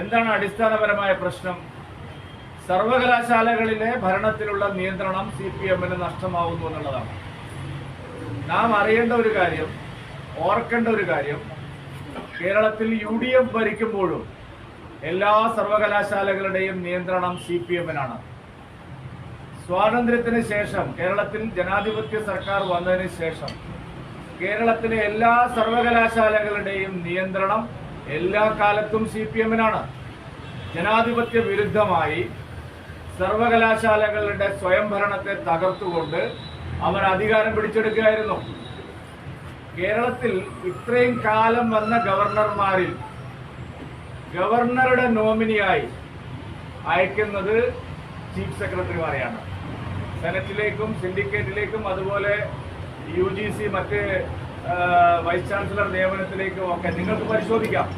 എന്താണ് അടിസ്ഥാനപരമായ പ്രശ്നം? സർവകലാശാലകളിലെ ഭരണത്തിലുള്ള നിയന്ത്രണം സി പി എമ്മിന് നഷ്ടമാവുന്നു എന്നുള്ളതാണ്. നാം അറിയേണ്ട ഒരു കാര്യം ഓർക്കേണ്ട ഒരു കാര്യം കേരളത്തിൽ യു ഡി എഫ് ഭരിക്കുമ്പോഴും എല്ലാ സർവകലാശാലകളുടെയും നിയന്ത്രണം സി പി എമ്മിനാണ് സ്വാതന്ത്ര്യത്തിന് ശേഷം കേരളത്തിൽ ജനാധിപത്യ സർക്കാർ വന്നതിന് ശേഷം കേരളത്തിലെ എല്ലാ സർവകലാശാലകളുടെയും നിയന്ത്രണം എല്ലാ കാലത്തും സി പി എമ്മിനാണ് ജനാധിപത്യ വിരുദ്ധമായി സർവകലാശാലകളുടെ സ്വയംഭരണത്തെ തകർത്തുകൊണ്ട് അവർ അധികാരം പിടിച്ചെടുക്കുകയായിരുന്നു. കേരളത്തിൽ ഇത്രയും കാലം വന്ന ഗവർണർമാരിൽ ഗവർണറുടെ നോമിനിയായി അയക്കുന്നത് ചീഫ് സെക്രട്ടറിമാരെയാണ്. സെനറ്റിലേക്കും സിൻഡിക്കേറ്റിലേക്കും അതുപോലെ യു ജി സി മറ്റ് വൈസ് ചാൻസലർ നിയമനത്തിലേക്കും ഒക്കെ നിങ്ങൾക്ക് പരിശോധിക്കാം.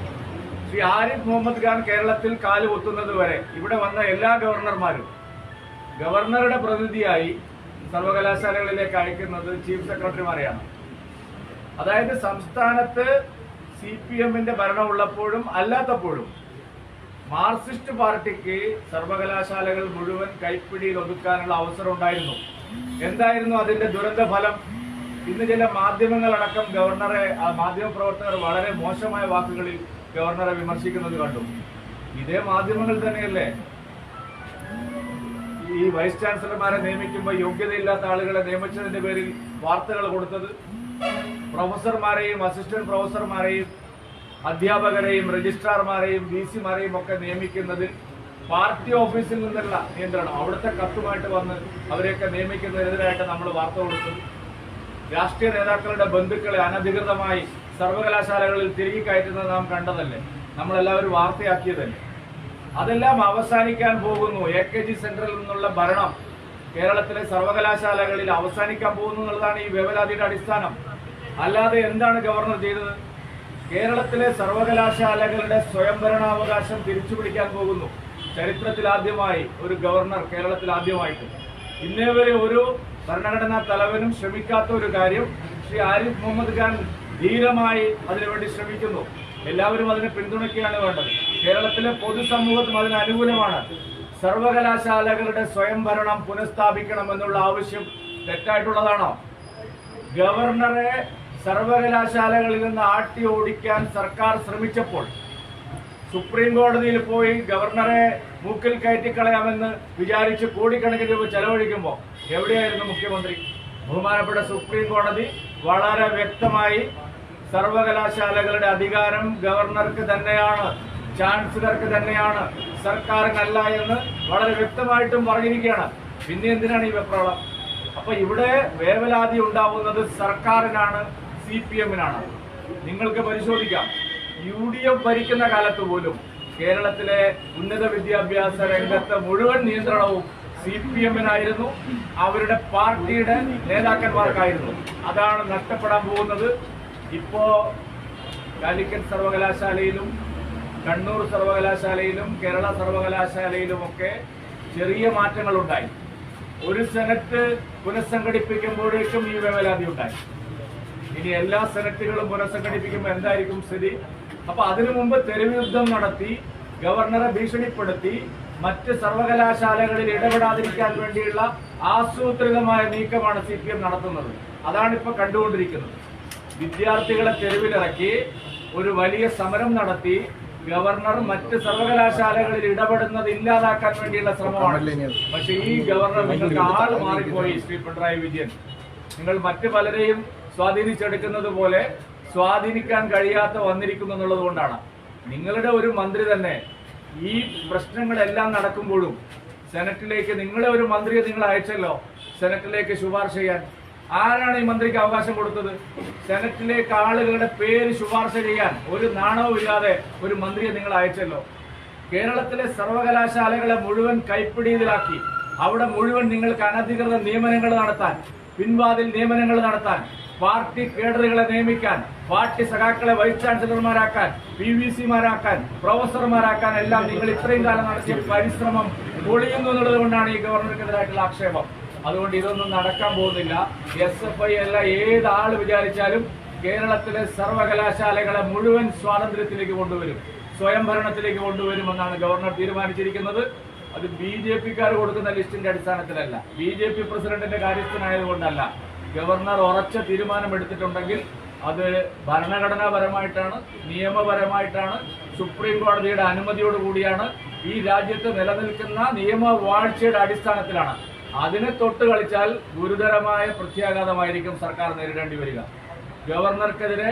ശ്രീ ആരിഫ് മുഹമ്മദ് ഖാൻ കേരളത്തിൽ കാൽ കുത്തുന്നത് വരെ ഇവിടെ വന്ന എല്ലാ ഗവർണർമാരും ഗവർണറുടെ പ്രതിനിധിയായി സർവകലാശാലകളിലേക്ക് അയക്കുന്നത് ചീഫ് സെക്രട്ടറിമാരെയാണ്. അതായത് സംസ്ഥാനത്ത് സി പി എമ്മിന്റെ ഭരണമുള്ളപ്പോഴും അല്ലാത്തപ്പോഴും മാർക്സിസ്റ്റ് പാർട്ടിക്ക് സർവകലാശാലകൾ മുഴുവൻ കൈപ്പിടിയിൽ ഒതുക്കാനുള്ള അവസരം ഉണ്ടായിരുന്നു. എന്തായിരുന്നു അതിന്റെ ദുരന്ത ഫലം ഇന്ന് ചില മാധ്യമങ്ങളടക്കം ഗവർണറെ മാധ്യമ പ്രവർത്തകർ വളരെ മോശമായ വാക്കുകളിൽ ഗവർണറെ വിമർശിക്കുന്നത് കണ്ടു. ഇതേ മാധ്യമങ്ങൾ തന്നെയല്ലേ? ഈ വൈസ് ചാൻസലർമാരെ നിയമിക്കുമ്പോൾ യോഗ്യതയില്ലാത്ത ആളുകളെ നിയമിച്ചതിന്റെ പേരിൽ വാർത്തകൾ കൊടുത്തത് പ്രൊഫസർമാരെയും അസിസ്റ്റന്റ് പ്രൊഫസർമാരെയും അധ്യാപകരെയും രജിസ്ട്രാർമാരെയും വി സിമാരെയും ഒക്കെ നിയമിക്കുന്നതിൽ പാർട്ടി ഓഫീസിൽ നിന്നുള്ള നിയന്ത്രണം. അവിടുത്തെ കത്തുമായിട്ട് വന്ന് അവരെയൊക്കെ നിയമിക്കുന്നതിനെതിരായിട്ട് നമ്മൾ വാർത്ത കൊടുത്തു. രാഷ്ട്രീയ നേതാക്കളുടെ ബന്ധുക്കളെ അനധികൃതമായി സർവകലാശാലകളിൽ തിരികെ കയറ്റുന്നത് നാം കണ്ടതല്ലേ? നമ്മളെല്ലാവരും വാർത്തയാക്കിയതല്ലേ? അതെല്ലാം അവസാനിക്കാൻ പോകുന്നു. എ കെ ജി സെന്ററിൽ നിന്നുള്ള ഭരണം കേരളത്തിലെ സർവകലാശാലകളിൽ അവസാനിക്കാൻ പോകുന്നു എന്നുള്ളതാണ് ഈ വേവലാതിയുടെ അടിസ്ഥാനം. അല്ലാതെ എന്താണ് ഗവർണർ ചെയ്തത്? കേരളത്തിലെ സർവകലാശാലകളുടെ സ്വയംഭരണാവകാശം തിരിച്ചുപിടിക്കാൻ പോകുന്നു. ചരിത്രത്തിൽ ആദ്യമായി ഒരു ഗവർണർ കേരളത്തിൽ ആദ്യമായിട്ട്. ഇന്നേ വരെ ഒരു ഭരണഘടനാ തലവനും ശ്രമിക്കാത്ത ഒരു കാര്യം ശ്രീ ആരിഫ് മുഹമ്മദ് ഖാൻ ധീരമായി അതിനുവേണ്ടി ശ്രമിക്കുന്നു. എല്ലാവരും അതിനെ പിന്തുണയ്ക്കുകയാണ് വേണ്ടത്. കേരളത്തിലെ പൊതുസമൂഹത്തും അതിന് അനുകൂലമാണ്. സർവകലാശാലകളുടെ സ്വയംഭരണം പുനഃസ്ഥാപിക്കണമെന്നുള്ള ആവശ്യം തെറ്റായിട്ടുള്ളതാണോ? ഗവർണറെ സർവകലാശാലകളിൽ നിന്ന് ആട്ടി ഓടിക്കാൻ സർക്കാർ ശ്രമിച്ചപ്പോൾ സുപ്രീം കോടതിയിൽ പോയി ഗവർണറെ മൂക്കിൽ കയറ്റിക്കളയാമെന്ന് വിചാരിച്ച് കോടിക്കണക്കിന് രൂപ ചെലവഴിക്കുമ്പോൾ എവിടെയായിരുന്നു മുഖ്യമന്ത്രി? ബഹുമാനപ്പെട്ട സുപ്രീം കോടതി വളരെ വ്യക്തമായി സർവകലാശാലകളുടെ അധികാരം ഗവർണർക്ക് തന്നെയാണ് ചാൻസലർക്ക് തന്നെയാണ് സർക്കാരിനല്ല എന്ന് വളരെ വ്യക്തമായിട്ടും പറഞ്ഞിരിക്കുകയാണ്. പിന്നെ എന്തിനാണ് ഈ വെപ്രാളം? അപ്പൊ ഇവിടെ വേവലാതി ഉണ്ടാവുന്നത് സർക്കാരിനാണ് സി പി എമ്മിനാണ്. നിങ്ങൾക്ക് പരിശോധിക്കാം. യു ഡി എഫ് ഭരിക്കുന്ന കാലത്ത് പോലും കേരളത്തിലെ ഉന്നത വിദ്യാഭ്യാസ രംഗത്ത് മുഴുവൻ നിയന്ത്രണവും സി പി എമ്മിനായിരുന്നു. അവരുടെ പാർട്ടിയുടെ നേതാക്കന്മാർക്കായിരുന്നു. അതാണ് നഷ്ടപ്പെടാൻ പോകുന്നത്. ഇപ്പോ കാലിക്കറ്റ് സർവകലാശാലയിലും കണ്ണൂർ സർവകലാശാലയിലും കേരള സർവകലാശാലയിലുമൊക്കെ ചെറിയ മാറ്റങ്ങൾ ഉണ്ടായി ഒരു സെനറ്റ് പുനഃസംഘടിപ്പിക്കുമ്പോഴേക്കും ഈ വേവലാതി ഉണ്ടായി. ഇനി എല്ലാ സെനറ്റുകളും പുനഃസംഘടിപ്പിക്കുമ്പോൾ എന്തായിരിക്കും സ്ഥിതി? അപ്പൊ അതിനു മുമ്പ് തെരുവുദ്ധം നടത്തി ഗവർണറെ ഭീഷണിപ്പെടുത്തി മറ്റ് സർവകലാശാലകളിൽ ഇടപെടാതിരിക്കാൻ വേണ്ടിയുള്ള ആസൂത്രിതമായ നീക്കമാണ് സി പി എം നടത്തുന്നത്. അതാണ് ഇപ്പൊ കണ്ടുകൊണ്ടിരിക്കുന്നത്. വിദ്യാർത്ഥികളെ തെരുവിലിറക്കി ഒരു വലിയ സമരം നടത്തി ഗവർണർ മറ്റ് സർവകലാശാലകളിൽ ഇടപെടുന്നത് ഇല്ലാതാക്കാൻ വേണ്ടിയുള്ള ശ്രമമാണ്. പക്ഷെ ഈ ഗവർണർ നിങ്ങൾക്ക് ആൾ മാറിപ്പോയി ശ്രീ പിണറായി വിജയൻ. നിങ്ങൾ മറ്റു പലരെയും സ്വാധീനിച്ചെടുക്കുന്നത് പോലെ സ്വാധീനിക്കാൻ കഴിയാത്ത വന്നിരിക്കുന്നു എന്നുള്ളത് കൊണ്ടാണ്. നിങ്ങളുടെ ഒരു മന്ത്രി തന്നെ ഈ പ്രശ്നങ്ങളെല്ലാം നടക്കുമ്പോഴും സെനറ്റിലേക്ക് നിങ്ങളെ ഒരു മന്ത്രിയെ നിങ്ങൾ അയച്ചല്ലോ സെനറ്റിലേക്ക് ശുപാർശ ചെയ്യാൻ. ആരാണ് ഈ മന്ത്രിക്ക് അവകാശം കൊടുത്തത്? സെനറ്റിലേക്ക് ആളുകളുടെ പേര് ശുപാർശ ചെയ്യാൻ ഒരു നാണവും ഇല്ലാതെ ഒരു മന്ത്രിയെ നിങ്ങൾ അയച്ചല്ലോ. കേരളത്തിലെ സർവകലാശാലകളെ മുഴുവൻ കൈപ്പിടിയിലാക്കി. അവിടെ മുഴുവൻ നിങ്ങൾക്ക് അനധികൃത നിയമനങ്ങൾ നടത്താൻ പിൻവാതിൽ നിയമനങ്ങൾ നടത്താൻ പാർട്ടി കേഡറുകളെ നിയമിക്കാൻ പാർട്ടി സഖാക്കളെ വൈസ് ചാൻസലർമാരാക്കാൻ പി വി സിമാരാക്കാൻ പ്രൊഫസർമാരാക്കാൻ എല്ലാം നിങ്ങൾ ഇത്രയും കാലം നടത്തിയ പരിശ്രമം പൊളിയുന്നു എന്നുള്ളത് കൊണ്ടാണ് ഈ ഗവർണർക്കെതിരായിട്ടുള്ള ആക്ഷേപം. അതുകൊണ്ട് ഇതൊന്നും നടക്കാൻ പോകുന്നില്ല. എസ് എഫ് ഐ അല്ല ഏത് ആൾ വിചാരിച്ചാലും കേരളത്തിലെ സർവകലാശാലകളെ മുഴുവൻ സ്വാതന്ത്ര്യത്തിലേക്ക് കൊണ്ടുവരും സ്വയംഭരണത്തിലേക്ക് കൊണ്ടുവരുമെന്നാണ് ഗവർണർ തീരുമാനിച്ചിരിക്കുന്നത്. അത് ബി ജെ പിക്കാർ കൊടുക്കുന്ന ലിസ്റ്റിന്റെ അടിസ്ഥാനത്തിലല്ല. ബി ജെ പി പ്രസിഡന്റിന്റെ കാര്യസ്ഥനായതുകൊണ്ടല്ല. ഗവർണർ ഉറച്ച തീരുമാനമെടുത്തിട്ടുണ്ടെങ്കിൽ അത് ഭരണഘടനാപരമായിട്ടാണ് നിയമപരമായിട്ടാണ് സുപ്രീം കോടതിയുടെ അനുമതിയോട് കൂടിയാണ് ഈ രാജ്യത്ത് നിലനിൽക്കുന്ന നിയമവാഴ്ചയുടെ അടിസ്ഥാനത്തിലാണ്. അതിനെ തൊട്ട് കളിച്ചാൽ ഗുരുതരമായ പ്രത്യാഘാതമായിരിക്കും സർക്കാർ നേരിടേണ്ടി വരിക. ഗവർണർക്കെതിരെ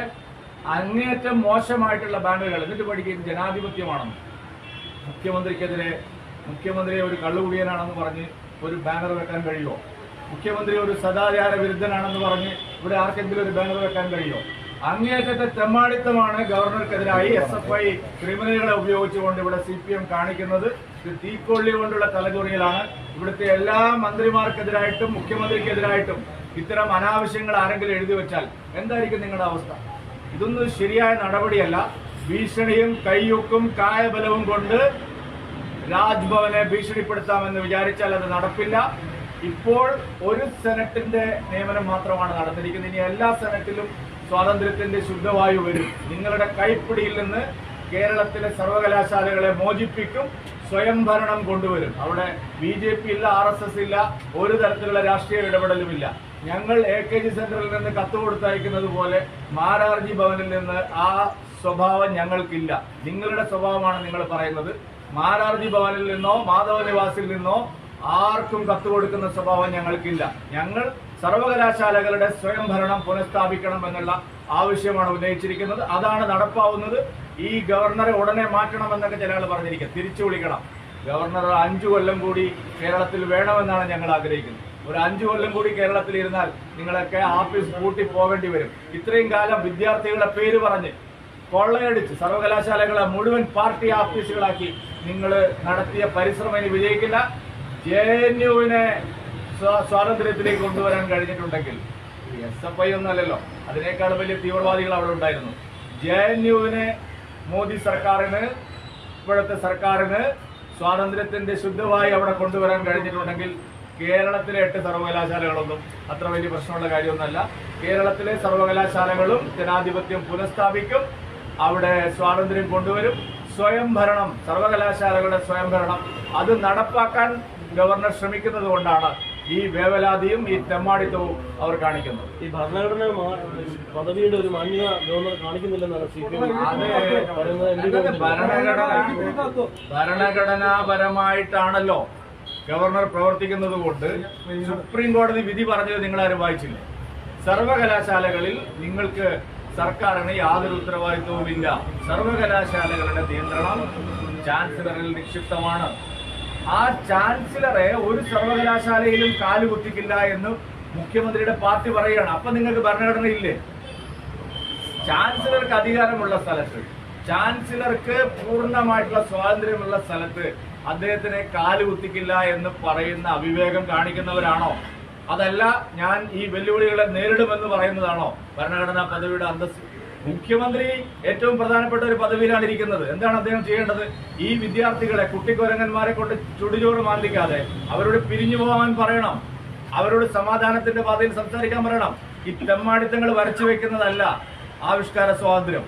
അങ്ങേയറ്റം മോശമായിട്ടുള്ള ബാനറുകൾ എന്നിട്ട് പഠിക്കുന്നത് ജനാധിപത്യമാണെന്ന്. മുഖ്യമന്ത്രിക്കെതിരെ മുഖ്യമന്ത്രിയെ ഒരു കള്ളുകുടിയനാണെന്ന് പറഞ്ഞ് ഒരു ബാനർ വെക്കാൻ കഴിയുമോ? മുഖ്യമന്ത്രി ഒരു സദാചാര വിരുദ്ധനാണെന്ന് പറഞ്ഞ് ഇവിടെ ആർക്കെങ്കിലും ഒരു ബാനർ വെക്കാൻ കഴിയുമോ? അങ്ങേയറ്റത്തെ തെമ്മാടിത്തമാണ് ഗവർണർക്കെതിരായി എസ് എഫ് ഐ ക്രിമിനലുകളെ ഉപയോഗിച്ചുകൊണ്ട് ഇവിടെ സി പി എം കാണിക്കുന്നത്. ഇത് തീക്കൊള്ളി കൊണ്ടുള്ള തലചൊറിയലാണ്. ഇവിടുത്തെ എല്ലാ മന്ത്രിമാർക്കെതിരായിട്ടും മുഖ്യമന്ത്രിക്കെതിരായിട്ടും ഇത്തരം അനാവശ്യങ്ങൾ ആരെങ്കിലും എഴുതി വെച്ചാൽ എന്തായിരിക്കും നിങ്ങളുടെ അവസ്ഥ? ഇതൊന്നും ശരിയായ നടപടിയല്ല. ഭീഷണിയും കയ്യൊക്കും കായബലവും കൊണ്ട് രാജ്ഭവനെ ഭീഷണിപ്പെടുത്താമെന്ന് വിചാരിച്ചാൽ അത് നടപ്പില്ല. ഇപ്പോൾ ഒരു സെനറ്റിന്റെ നിയമനം മാത്രമാണ് നടന്നിരിക്കുന്നത്. ഇനി എല്ലാ സെനറ്റിലും സ്വാതന്ത്ര്യത്തിന്റെ ശുദ്ധവായു വരും. നിങ്ങളുടെ കൈപ്പിടിയിൽ നിന്ന് കേരളത്തിലെ സർവകലാശാലകളെ മോചിപ്പിക്കും സ്വയംഭരണം കൊണ്ടുവരും. അവിടെ ബി ജെ പി ഇല്ല ആർ എസ് എസ് ഇല്ല ഒരു തരത്തിലുള്ള രാഷ്ട്രീയ ഇടപെടലുമില്ല. ഞങ്ങൾ എ കെ ജി സെന്ററിൽ നിന്ന് കത്ത് കൊടുത്തയക്കുന്നത് പോലെ മാരാർജി ഭവനിൽ നിന്ന് ആ സ്വഭാവം ഞങ്ങൾക്കില്ല. നിങ്ങളുടെ സ്വഭാവമാണ് നിങ്ങൾ പറയുന്നത്. മാരാർജി ഭവനിൽ നിന്നോ മാധവ നിവാസിൽ നിന്നോ ആർക്കും കത്ത് കൊടുക്കുന്ന സ്വഭാവം ഞങ്ങൾക്കില്ല. ഞങ്ങൾ സർവകലാശാലകളുടെ സ്വയംഭരണം പുനഃസ്ഥാപിക്കണം എന്നുള്ള ആവശ്യമാണ് ഉന്നയിച്ചിരിക്കുന്നത്. അതാണ് നടപ്പാവുന്നത്. ഈ ഗവർണറെ ഉടനെ മാറ്റണമെന്നൊക്കെ ചില ആൾ പറഞ്ഞിരിക്കുക തിരിച്ചു വിളിക്കണം. ഗവർണർ അഞ്ചു കൊല്ലം കൂടി കേരളത്തിൽ വേണമെന്നാണ് ഞങ്ങൾ ആഗ്രഹിക്കുന്നത്. ഒരു അഞ്ചു കൊല്ലം കൂടി കേരളത്തിൽ ഇരുന്നാൽ നിങ്ങളൊക്കെ ആഫീസ് പൂട്ടി പോകേണ്ടി വരും. ഇത്രയും കാലം വിദ്യാർത്ഥികളുടെ പേര് പറഞ്ഞ് കൊള്ളയടിച്ച് സർവകലാശാലകളെ മുഴുവൻ പാർട്ടി ഓഫീസുകളാക്കി നിങ്ങൾ നടത്തിയ പരിശ്രമം ഇനി വിജയിക്കില്ല. ജെ എൻ യുവിനെ സ്വാതന്ത്ര്യത്തിലേക്ക് കൊണ്ടുവരാൻ കഴിഞ്ഞിട്ടുണ്ടെങ്കിൽ എസ് എഫ് ഐ ഒന്നല്ലല്ലോ. അതിനേക്കാൾ വലിയ തീവ്രവാദികൾ അവിടെ ഉണ്ടായിരുന്നു. ജെ എൻ യുവിനെ മോദി സർക്കാരിന് ഇപ്പോഴത്തെ സർക്കാരിന് സ്വാതന്ത്ര്യത്തിന്റെ ശുദ്ധമായി അവിടെ കൊണ്ടുവരാൻ കഴിഞ്ഞിട്ടുണ്ടെങ്കിൽ കേരളത്തിലെ എട്ട് സർവകലാശാലകളൊന്നും അത്ര വലിയ പ്രശ്നമുള്ള കാര്യമൊന്നുമല്ല. കേരളത്തിലെ സർവകലാശാലകളും ജനാധിപത്യം പുനഃസ്ഥാപിക്കും. അവിടെ സ്വാതന്ത്ര്യം കൊണ്ടുവരും. സ്വയംഭരണം സർവകലാശാലകളുടെ സ്വയംഭരണം അത് നടപ്പാക്കാൻ ഗവർണർ ശ്രമിക്കുന്നത് കൊണ്ടാണ് ഈ വേവലാതിയും ഈ തെമ്മാടിത്തവും അവർ കാണിക്കുന്നത്. ഈ ഭരണഘടന പദവിയുടെ ഒരു മാന്യത ഗവർണർ കാണിക്കുന്നില്ലെന്നാണ് സി പി ഭരണഘടന ഭരണഘടനാപരമായിട്ടാണല്ലോ ഗവർണർ പ്രവർത്തിക്കുന്നത് കൊണ്ട് സുപ്രീം കോടതി വിധി പറഞ്ഞത് നിങ്ങൾ ആരും വായിച്ചില്ല? സർവകലാശാലകളിൽ നിങ്ങൾക്ക് സർക്കാരിന് യാതൊരു ഉത്തരവാദിത്വവും ഇല്ല സർവകലാശാലകളുടെ നിയന്ത്രണം ചാൻസലറിൽ നിക്ഷിപ്തമാണ്. ആ ചാൻസലറെ ഒരു സർവകലാശാലയിലും കാലുകുത്തിക്കില്ല എന്ന് മുഖ്യമന്ത്രിയുടെ പാർട്ടി പറയുകയാണ്. അപ്പൊ നിങ്ങൾക്ക് ഭരണഘടന ഇല്ലേ? ചാൻസലർക്ക് അധികാരമുള്ള സ്ഥലത്ത് ചാൻസലർക്ക് പൂർണമായിട്ടുള്ള സ്വാതന്ത്ര്യമുള്ള സ്ഥലത്ത് അദ്ദേഹത്തിനെ കാലുകുത്തിക്കില്ല എന്ന് പറയുന്ന അവിവേകം കാണിക്കുന്നവരാണോ? അതല്ല ഞാൻ ഈ വെല്ലുവിളികളെ നേരിടുമെന്ന് പറയുന്നതാണോ ഭരണഘടനാ പദവിയുടെ അന്തസ് മുഖ്യമന്ത്രി ഏറ്റവും പ്രധാനപ്പെട്ട ഒരു പദവിയിലാണ് ഇരിക്കുന്നത്. എന്താണ് അദ്ദേഹം ചെയ്യേണ്ടത്? ഈ വിദ്യാർത്ഥികളെ കുട്ടിക്കൊരങ്ങന്മാരെ കൊണ്ട് ചുടിചോറ് മാന്തിക്കാതെ അവരോട് പിരിഞ്ഞു പോകാൻ പറയണം. അവരോട് സമാധാനത്തിന്റെ പാതയിൽ സംസാരിക്കാൻ പറയണം. ഈ തെമ്മാടിത്തങ്ങൾ വരച്ചു വെക്കുന്നതല്ല ആവിഷ്കാര സ്വാതന്ത്ര്യം.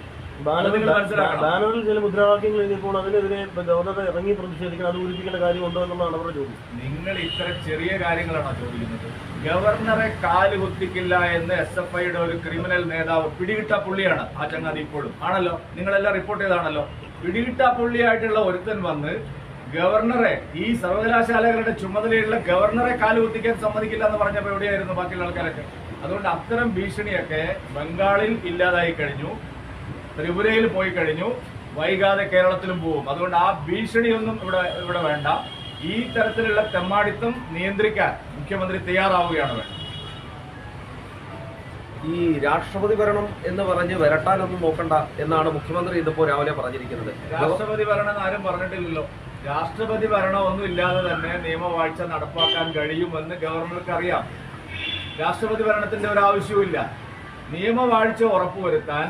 ബാനറിൽ ചില മുദ്രാവാക്യങ്ങൾ എഴുതിയപ്പോൾ അതിനെതിരെ ഗവർണർ ഇറങ്ങി പ്രതിഷേധിക്കണം അത് പൂരിപ്പിക്കേണ്ട കാര്യമുണ്ടോ എന്നുള്ളതാണ് അവരുടെ ചോദ്യം. നിങ്ങൾ ഇത്ര ചെറിയ കാര്യങ്ങളാണോ ചോദിക്കുന്നത്? ഗവർണറെ കാൽ കുത്തിക്കില്ല എന്ന് എസ് എഫ് ഐയുടെ ഒരു ക്രിമിനൽ നേതാവ് പിടികിട്ട പുള്ളിയാണ് ആ ചങ്ങാതി ഇപ്പോഴും. ആണല്ലോ? നിങ്ങളെല്ലാം റിപ്പോർട്ട് ചെയ്താണല്ലോ? പിടികിട്ട പുള്ളിയായിട്ടുള്ള ഒരുത്തൻ വന്ന് ഗവർണറെ ഈ സർവകലാശാലകളുടെ ചുമതലയുള്ള ഗവർണറെ കാൽ കുത്തിക്കാൻ സമ്മതിക്കില്ല എന്ന് പറഞ്ഞപ്പോൾ എവിടെയായിരുന്നു ബാക്കിയുള്ള ആൾക്കാരൊക്കെ? അതുകൊണ്ട് അത്തരം ഭീഷണിയൊക്കെ ബംഗാളിൽ ഇല്ലാതായി കഴിഞ്ഞു. ത്രിപുരയിൽ പോയി കഴിഞ്ഞു. വൈകാതെ കേരളത്തിലും പോകും അതുകൊണ്ട് ആ ഭീഷണിയൊന്നും ഇവിടെ ഇവിടെ വേണ്ട. ഈ തരത്തിലുള്ള തെമ്മാടിത്തം നിയന്ത്രിക്കാൻ മുഖ്യമന്ത്രി തയ്യാറാവുകയാണ് വേണ്ടത്. ഈ രാഷ്ട്രപതി ഭരണം എന്ന് പറഞ്ഞ് വരട്ടാനൊന്നും നോക്കണ്ട എന്നാണ് മുഖ്യമന്ത്രി ഇതിപ്പോ രാവിലെ പറഞ്ഞിരിക്കുന്നത്. രാഷ്ട്രപതി ഭരണം എന്ന് ആരും പറഞ്ഞിട്ടില്ലല്ലോ. രാഷ്ട്രപതി ഭരണം ഒന്നും ഇല്ലാതെ തന്നെ നിയമവാഴ്ച നടപ്പാക്കാൻ കഴിയുമെന്ന് ഗവർണർക്ക് അറിയാം രാഷ്ട്രപതി ഭരണത്തിന്റെ ഒരു ആവശ്യവുമില്ല. നിയമവാഴ്ച ഉറപ്പുവരുത്താൻ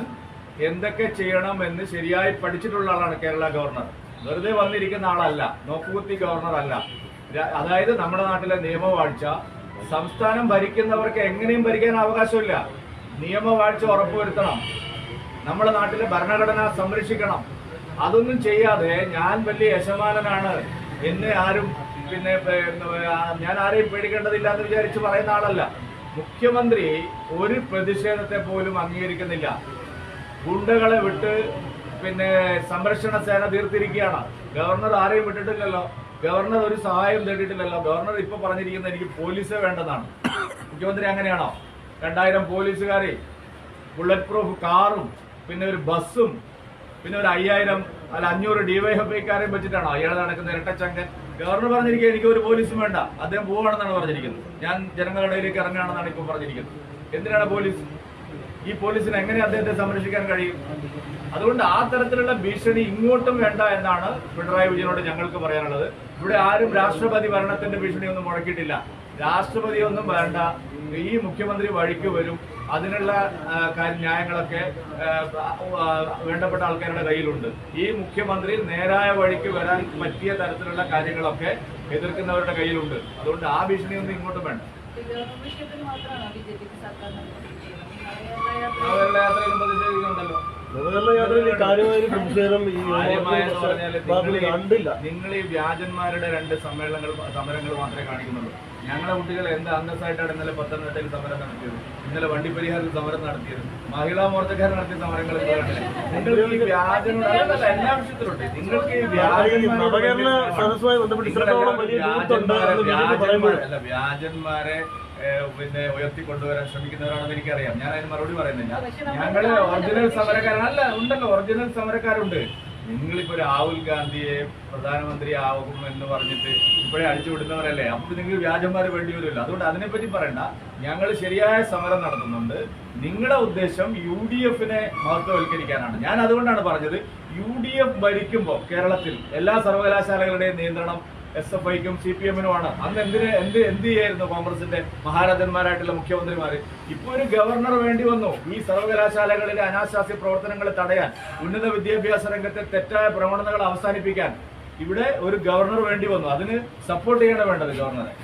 എന്തൊക്കെ ചെയ്യണം എന്ന് ശരിയായി പഠിച്ചിട്ടുള്ള ആളാണ് കേരള ഗവർണർ. വെറുതെ വന്നിരിക്കുന്ന ആളല്ല നോക്കുകുത്തി ഗവർണർ അല്ല. അതായത് നമ്മുടെ നാട്ടിലെ നിയമവാഴ്ച സംസ്ഥാനം ഭരിക്കുന്നവർക്ക് എങ്ങനെയും ഭരിക്കാൻ അവകാശമില്ല. നിയമവാഴ്ച ഉറപ്പുവരുത്തണം. നമ്മുടെ നാട്ടിലെ ഭരണഘടന സംരക്ഷിക്കണം. അതൊന്നും ചെയ്യാതെ ഞാൻ വലിയ യശമാനനാണ് എന്നെ ആരും പിന്നെ ഞാൻ ആരെയും പേടിക്കേണ്ടതില്ല എന്ന് വിചാരിച്ച് പറയുന്ന ആളല്ല. മുഖ്യമന്ത്രി ഒരു പ്രതിഷേധത്തെ പോലും അംഗീകരിക്കുന്നില്ല. ഗുണ്ടകളെ വിട്ട് പിന്നെ സംരക്ഷണ സേന തീർത്തിരിക്കുകയാണ്. ഗവർണർ ആരെയും വിട്ടിട്ടില്ലല്ലോ. ഗവർണർ ഒരു സഹായം തേടിയിട്ടില്ലല്ലോ. ഗവർണർ ഇപ്പൊ പറഞ്ഞിരിക്കുന്നത് എനിക്ക് പോലീസേ വേണ്ടെന്നാണ്. മുഖ്യമന്ത്രി അങ്ങനെയാണോ? രണ്ടായിരം പോലീസുകാരെ ബുള്ളറ്റ് പ്രൂഫ് കാറും പിന്നെ ഒരു ബസ്സും പിന്നെ ഒരു അയ്യായിരം അല്ല അഞ്ഞൂറ് ഡിവൈഎഫ്ഐക്കാരെയും വെച്ചിട്ടാണോ? അയാൾ നടക്കുന്ന ഇരട്ടച്ചങ്കൻ. ഗവർണർ പറഞ്ഞിരിക്കുക എനിക്ക് ഒരു പോലീസും വേണ്ട. അദ്ദേഹം പോവാണെന്നാണ് പറഞ്ഞിരിക്കുന്നത്. ഞാൻ ജനങ്ങളുടെ ഇടയിലേക്ക് ഇറങ്ങുകയാണെന്നാണ് ഇപ്പോൾ പറഞ്ഞിരിക്കുന്നത്. എന്തിനാണ് പോലീസ്? ഈ പോലീസിനെ എങ്ങനെ അദ്ദേഹത്തെ സംരക്ഷിക്കാൻ കഴിയും? അതുകൊണ്ട് ആ തരത്തിലുള്ള ഭീഷണി ഇങ്ങോട്ടും വേണ്ട എന്നാണ് പിണറായി വിജയനോട് ഞങ്ങൾക്ക് പറയാനുള്ളത്. ഇവിടെ ആരും രാഷ്ട്രപതി ഭരണത്തിന്റെ ഭീഷണി ഒന്നും മുടക്കിയിട്ടില്ല രാഷ്ട്രപതി ഒന്നും വേണ്ട ഈ മുഖ്യമന്ത്രി വഴിക്ക് വരും. അതിനുള്ള ന്യായങ്ങളൊക്കെ വേണ്ടപ്പെട്ട ആൾക്കാരുടെ കയ്യിലുണ്ട്. ഈ മുഖ്യമന്ത്രി നേരായ വഴിക്ക് വരാൻ പറ്റിയ തരത്തിലുള്ള കാര്യങ്ങളൊക്കെ എതിർക്കുന്നവരുടെ കയ്യിലുണ്ട്. അതുകൊണ്ട് ആ ഭീഷണിയൊന്നും ഇങ്ങോട്ട് വേണ്ട. അവരുടെ യാത്രയിലും പ്രതിഷേധിക്കുന്നുണ്ടല്ലോ. നിങ്ങൾ ഈ- കണ്ടില്ല. നിങ്ങൾ ഈ വ്യാജന്മാരുടെ രണ്ട് സമ്മേളനങ്ങൾ സമരങ്ങൾ മാത്രമേ കാണിക്കുന്നുള്ളൂ. ഞങ്ങളെ കുട്ടികൾ എന്ത് അന്തസ്സായിട്ടാണ് ഇന്നലെ പത്തനംതിട്ടയിൽ സമരം നടത്തിയത്? ഇന്നലെ വണ്ടിപ്പെരിയാറിൽ സമരം നടത്തിയത് മഹിളാ മോർച്ചക്കാർ നടത്തിയ സമരങ്ങൾ നിങ്ങൾ നിങ്ങൾക്ക് ഈ എല്ലാ വിഷയത്തിലുണ്ട്. ഈ വേണ്ടി- വ്യാജന്മാരെ പിന്നെ ഉയർത്തിക്കൊണ്ടുവരാൻ ശ്രമിക്കുന്നവരാണെന്ന് എനിക്കറിയാം. ഞാൻ അതിന് മറുപടി പറയുന്നില്ല. ഞങ്ങൾ ഒറിജിനൽ സമരക്കാരല്ല ഉണ്ടല്ലോ ഒറിജിനൽ സമരക്കാരുണ്ട്. നിങ്ങളിപ്പോ രാഹുൽ ഗാന്ധിയെ പ്രധാനമന്ത്രി ആവും എന്ന് പറഞ്ഞിട്ട് ഇപ്പോഴേ അടിച്ചു വിടുന്നവരല്ലേ? അപ്പൊ നിങ്ങൾ വ്യാജന്മാര് വേണ്ടി വരുമല്ലോ. അതുകൊണ്ട് അതിനെപ്പറ്റി പറയണ്ട. ഞങ്ങൾ ശരിയായ സമരം നടത്തുന്നുണ്ട്. നിങ്ങളുടെ ഉദ്ദേശം യു ഡി എഫിനെ മഹത്വവൽക്കരിക്കാനാണ്. ഞാൻ അതുകൊണ്ടാണ് പറഞ്ഞത് യു ഡി എഫ് ഭരിക്കുമ്പോൾ കേരളത്തിൽ എല്ലാ സർവകലാശാലകളുടെയും നിയന്ത്രണം എസ് എഫ് ഐക്കും സി പി എമ്മിനുമാണ് അന്ന് എന്തിന് എന്ത് എന്ത് ചെയ്യായിരുന്നു കോൺഗ്രസിന്റെ മഹാരാജന്മാരായിട്ടുള്ള മുഖ്യമന്ത്രിമാര്? ഇപ്പൊ ഒരു ഗവർണർ വേണ്ടി വന്നു. ഈ സർവകലാശാലകളിലെ അനാശാസ്യ പ്രവർത്തനങ്ങൾ തടയാൻ ഉന്നത വിദ്യാഭ്യാസ രംഗത്തെ തെറ്റായ പ്രവണതകൾ അവസാനിപ്പിക്കാൻ ഇവിടെ ഒരു ഗവർണർ വേണ്ടി വന്നു. അതിന് സപ്പോർട്ട് ചെയ്യണം വേണ്ടത് ഗവർണറെ.